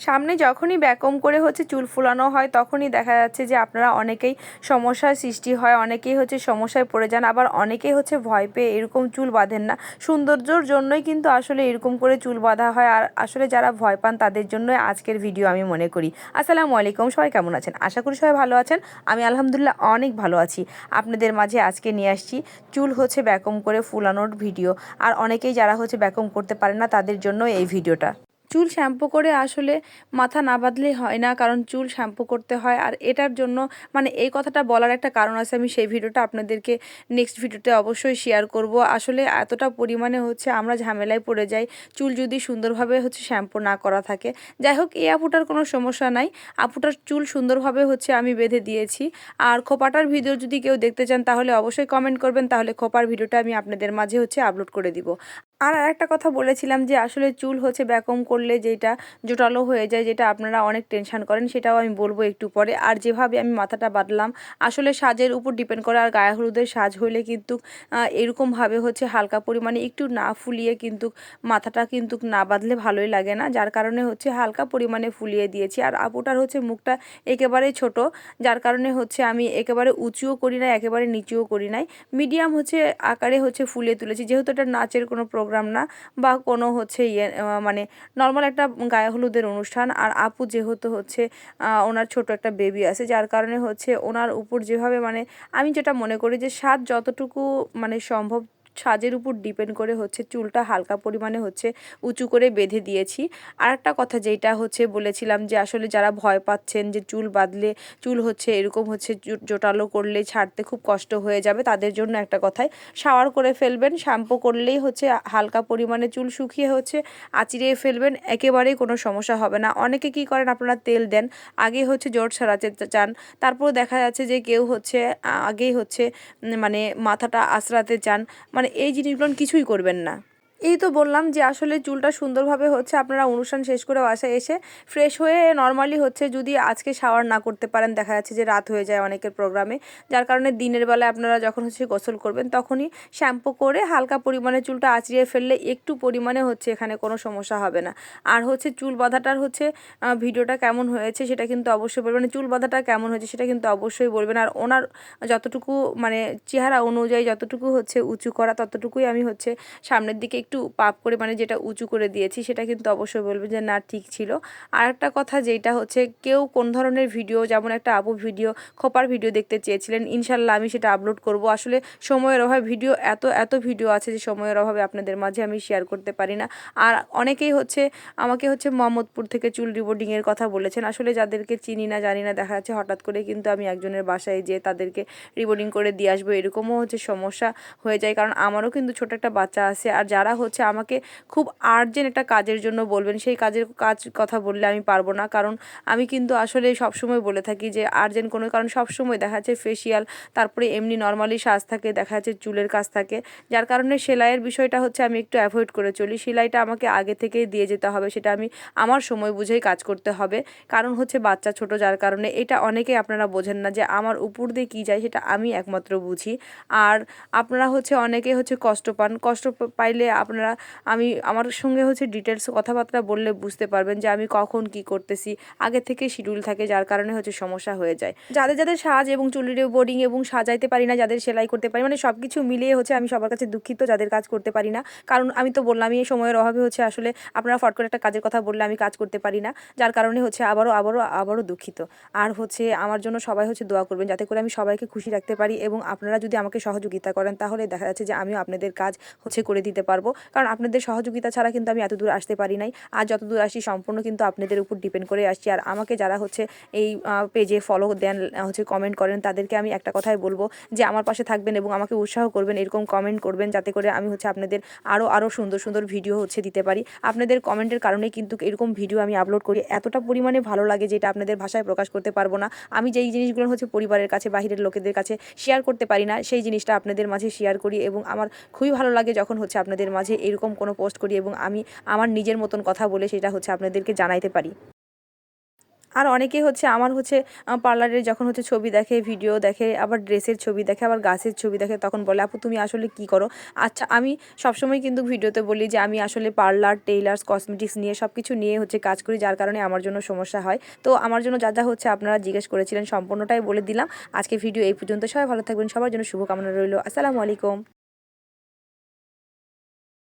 সামনে যখনই ব্যাকম করে হচ্ছে চুল ফুলানো হয়, তখনই দেখা যাচ্ছে যে আপনারা অনেকেই সমস্যার সৃষ্টি হয়, অনেকেই হচ্ছে সমস্যায় পড়ে যান, আবার অনেকেই হচ্ছে ভয় পেয়ে এরকম চুল বাঁধেন না। সৌন্দর্যর জন্যই কিন্তু আসলে এরকম করে চুল বাঁধা হয়, আর আসলে যারা ভয় পান তাদের জন্যই আজকের ভিডিও আমি মনে করি। আসসালামু আলাইকুম, সবাই কেমন আছেন? আশা করি সবাই ভালো আছেন। আমি আলহামদুলিল্লাহ অনেক ভালো আছি। আপনাদের মাঝে আজকে নিয়ে আসছি চুল হচ্ছে ব্যাকম করে ফুলানোর ভিডিও, আর অনেকেই যারা হচ্ছে ব্যাকম করতে পারে না তাদের জন্য এই ভিডিওটা। চুল শ্যাম্পু করে আসলে মাথা না বাঁধলেই হয় না, কারণ চুল শ্যাম্পু করতে হয়। আর এটার জন্য মানে এই কথাটা বলার একটা কারণ আছে, আমি সেই ভিডিওটা আপনাদেরকে নেক্সট ভিডিওতে অবশ্যই শেয়ার করব। আসলে এতটা পরিমাণে হচ্ছে আমরা ঝামেলায় পড়ে যাই, চুল যদি সুন্দরভাবে হচ্ছে শ্যাম্পু না করা থাকে। যাই হোক, এই আপুটার কোনো সমস্যা নাই। আপুটার চুল সুন্দরভাবে হচ্ছে আমি বেঁধে দিয়েছি। আর খোপাটার ভিডিও যদি কেউ দেখতে চান, তাহলে অবশ্যই কমেন্ট করবেন। তাহলে খোপার ভিডিওটা আমি আপনাদের মাঝে হচ্ছে আপলোড করে দিব। আর আরেকটা কথা বলেছিলাম যে আসলে চুল হচ্ছে ব্যাকম করলে যেটা জোটালো হয়ে যায়, যেটা আপনারা অনেক টেনশান করেন, সেটাও আমি বলব একটু পরে। আর যেভাবে আমি মাথাটা বাঁধলাম, আসলে সাজের উপর ডিপেন্ড করে আর গায়ে হলুদের সাজ হইলে কিন্তু এরকমভাবে হচ্ছে হালকা পরিমাণে একটু না ফুলিয়ে কিন্তু মাথাটা কিন্তু না বাঁধলে ভালোই লাগে না। যার কারণে হচ্ছে হালকা পরিমাণে ফুলিয়ে দিয়েছি। আর আপুটার হচ্ছে মুখটা একেবারে ছোট, যার কারণে হচ্ছে আমি একেবারে উঁচুও করি না একেবারে নিচুও করি নাই। মিডিয়াম হচ্ছে আকারে হচ্ছে ফুলিয়ে তুলেছি। যেহেতু এটা নাচের কোনো প্রোগ্রাম না বা কোনো হচ্ছে ইয়ে মানে নর্মাল একটা গায়ে হলুদের অনুষ্ঠান। আর আপু যেহেতু হচ্ছে ওনার ছোট একটা বেবি আছে, যার কারণে হচ্ছে ওনার উপর যেভাবে মানে আমি যেটা মনে করি যে স্বাদ যতটুকু মানে সম্ভব সাজের উপর ডিপেন্ড করে হচ্ছে চুলটা হালকা পরিমাণে হচ্ছে উঁচু করে বেঁধে দিয়েছি। আর একটা কথা যেটা হচ্ছে বলেছিলাম যে আসলে যারা ভয় পাচ্ছেন যে চুল বাঁধলে চুল হচ্ছে এরকম হচ্ছে জোটালো করলে ছাড়তে খুব কষ্ট হয়ে যাবে, তাদের জন্য একটা কথাই। শাওয়ার করে ফেলবেন, শ্যাম্পু করলেই হচ্ছে হালকা পরিমাণে চুল শুকিয়ে হচ্ছে আঁচিড়ে ফেলবেন, একেবারেই কোনো সমস্যা হবে না। অনেকে কি করেন, আপনারা তেল দেন, আগে হচ্ছে জোট সারাতে চান তারপর দেখা যাচ্ছে যে কেউ হচ্ছে আগেই হচ্ছে মানে মাথাটা আশ্রাতে চান মানে মানে এই জিনিসগুলো কিছুই করবেন না। এই তো বললাম যে আসলে চুলটা সুন্দরভাবে হচ্ছে, আপনারা অনুষ্ঠান শেষ করে বাসায় এসে ফ্রেশ হয়ে নর্মালি হচ্ছে যদি আজকে শাওয়ার না করতে পারেন, দেখা যাচ্ছে যে রাত হয়ে যায় অনেকের প্রোগ্রামে যার কারণে দিনের বেলায় আপনারা যখন হচ্ছে গোসল করবেন, তখনই শ্যাম্পু করে হালকা পরিমাণে চুলটা আঁচড়িয়ে ফেললে একটু পরিমাণে হচ্ছে এখানে কোনো সমস্যা হবে না। আর হচ্ছে চুল বাঁধাটার হচ্ছে ভিডিওটা কেমন হয়েছে সেটা কিন্তু অবশ্যই বলবেন মানে চুল বাঁধাটা কেমন হয়েছে সেটা কিন্তু অবশ্যই বলবেন। আর ওনার যতটুকু মানে চেহারা অনুযায়ী যতটুকু হচ্ছে উঁচু করা, ততটুকুই আমি হচ্ছে সামনের দিকে একটু পাপ করে মানে যেটা উঁচু করে দিয়েছি, সেটা কিন্তু অবশ্যই বলবে যে না, ঠিক ছিল। আর একটা কথা যেটা হচ্ছে, কেউ কোন ধরনের ভিডিও, যেমন একটা আপু ভিডিও, খোপার ভিডিও দেখতে চেয়েছিলেন, ইনশাল্লাহ আমি সেটা আপলোড করব। আসলে সময়ের অভাবে ভিডিও এত এত ভিডিও আছে যে সময়ের অভাবে আপনাদের মাঝে আমি শেয়ার করতে পারি না। আর অনেকেই হচ্ছে, আমাকে হচ্ছে মোহাম্মদপুর থেকে চুল রিবোর্ডিংয়ের কথা বলেছেন। আসলে যাদেরকে চিনি না, জানি না, দেখা যাচ্ছে হঠাৎ করে কিন্তু আমি একজনের বাসায় যেয়ে তাদেরকে রিবোর্ডিং করে দিয়ে আসব, এরকমও হচ্ছে সমস্যা হয়ে যায়। কারণ আমারও কিন্তু ছোট একটা বাচ্চা আছে, আর যারা হচ্ছে আমাকে খুব আর্জেন্ট একটা কাজের জন্য বলবেন। সেই কাজের কাজ কথা বললে আমি পারব না। কারণ আমি কিন্তু আসলে সবসময় বলে থাকি যে আর্জেন্ট কোনো, কারণ সবসময় দেখা যাচ্ছে ফেসিয়াল তারপরে এমনি নর্মালি সাজ থাকে, দেখা যাচ্ছে চুলের কাজ থাকে। যার কারণে সেলাইয়ের বিষয়টা হচ্ছে আমি একটু অ্যাভয়েড করে চলি। সেলাইটা আমাকে আগে থেকেই দিয়ে যেতে হবে, সেটা আমি আমার সময় বুঝেই কাজ করতে হবে। কারণ হচ্ছে বাচ্চা ছোট, যার কারণে এটা অনেকেই আপনারা বোঝেন না যে আমার উপর দিয়ে কী যায়, সেটা আমি একমাত্র বুঝি। আর আপনারা হচ্ছে অনেকে হচ্ছে কষ্ট পান। কষ্ট পাইলে আপনারা, আমি, আমার সঙ্গে হচ্ছে ডিটেলস কথাবার্তা বললে বুঝতে পারবেন যে আমি কখন কি করতেছি, আগে থেকে শিডিউল থাকে, যার কারণে হচ্ছে সমস্যা হয়ে যায়। যাদের যাদের সাজ এবং চুলির বোর্ডিং এবং সাজাইতে পারি না, যাদের সেলাই করতে পারি মানে সব কিছু মিলিয়ে হচ্ছে আমি সবার কাছে দুঃখিত, যাদের কাজ করতে পারি না। কারণ আমি তো বললাম, এই সময়ের অভাবে হচ্ছে আসলে আপনারা ফট করে একটা কাজের কথা বললে আমি কাজ করতে পারি না, যার কারণে হচ্ছে আবারও আবারও আবারও দুঃখিত। আর হচ্ছে আমার জন্য সবাই হচ্ছে দোয়া করবেন, যাতে করে আমি সবাইকে খুশি রাখতে পারি এবং আপনারা যদি আমাকে সহযোগিতা করেন, তাহলে দেখা যাচ্ছে যে আমিও আপনাদের কাজ হচ্ছে করে দিতে পারব। কারণ আপনাদের সহযোগিতা ছাড়া কিন্তু আমি এত দূর আসতে পারি নাই। আর যত দূর আসি সম্পূর্ণ কিন্তু আপনাদের উপর ডিপেন্ড করে আসছি। আর আমাকে যারা হচ্ছে এই পেজে ফলো দেন, হচ্ছে কমেন্ট করেন, তাদেরকে আমি একটা কথাই বলব যে, আমার পাশে থাকবেন এবং আমাকে উৎসাহ করবেন, এরকম কমেন্ট করবেন, যাতে করে আমি হচ্ছে আপনাদের আরও আরও সুন্দর সুন্দর ভিডিও হচ্ছে দিতে পারি। আপনাদের কমেন্টের কারণে কিন্তু এরকম ভিডিও আমি আপলোড করি। এতটা পরিমাণে ভালো লাগে যেটা আপনাদের ভাষায় প্রকাশ করতে পারব না। আমি যেই জিনিসগুলো হচ্ছে পরিবারের কাছে, বাহিরের লোকেদের কাছে শেয়ার করতে পারি না, সেই জিনিসটা আপনাদের মাঝে শেয়ার করি এবং আমার খুবই ভালো লাগে যখন হচ্ছে আপনাদের মাঝে এরকম কোনো পোস্ট করি এবং আমি আমার নিজের মতন কথা বলে সেটা হচ্ছে আপনাদেরকে জানাইতে পারি। আর অনেকেই হচ্ছে আমার হচ্ছে পার্লারের যখন হচ্ছে ছবি দেখে, ভিডিও দেখে, আবার ড্রেসের ছবি দেখে, আবার গাছের ছবি দেখে তখন বলে, আপু, তুমি আসলে কি করো? আচ্ছা আমি সবসময় কিন্তু ভিডিওতে বলি যে, আমি আসলে পার্লার, টেইলার্স, কসমেটিক্স নিয়ে সব কিছু নিয়ে হচ্ছে কাজ করি, যার কারণে আমার জন্য সমস্যা হয়। তো আমার জন্য যা যা হচ্ছে আপনারা জিজ্ঞেস করেছিলেন সম্পূর্ণটাই বলে দিলাম। আজকে ভিডিও এই পর্যন্ত। সবাই ভালো থাকবেন। সবার জন্য শুভকামনা রইল। আসসালামু আলাইকুম।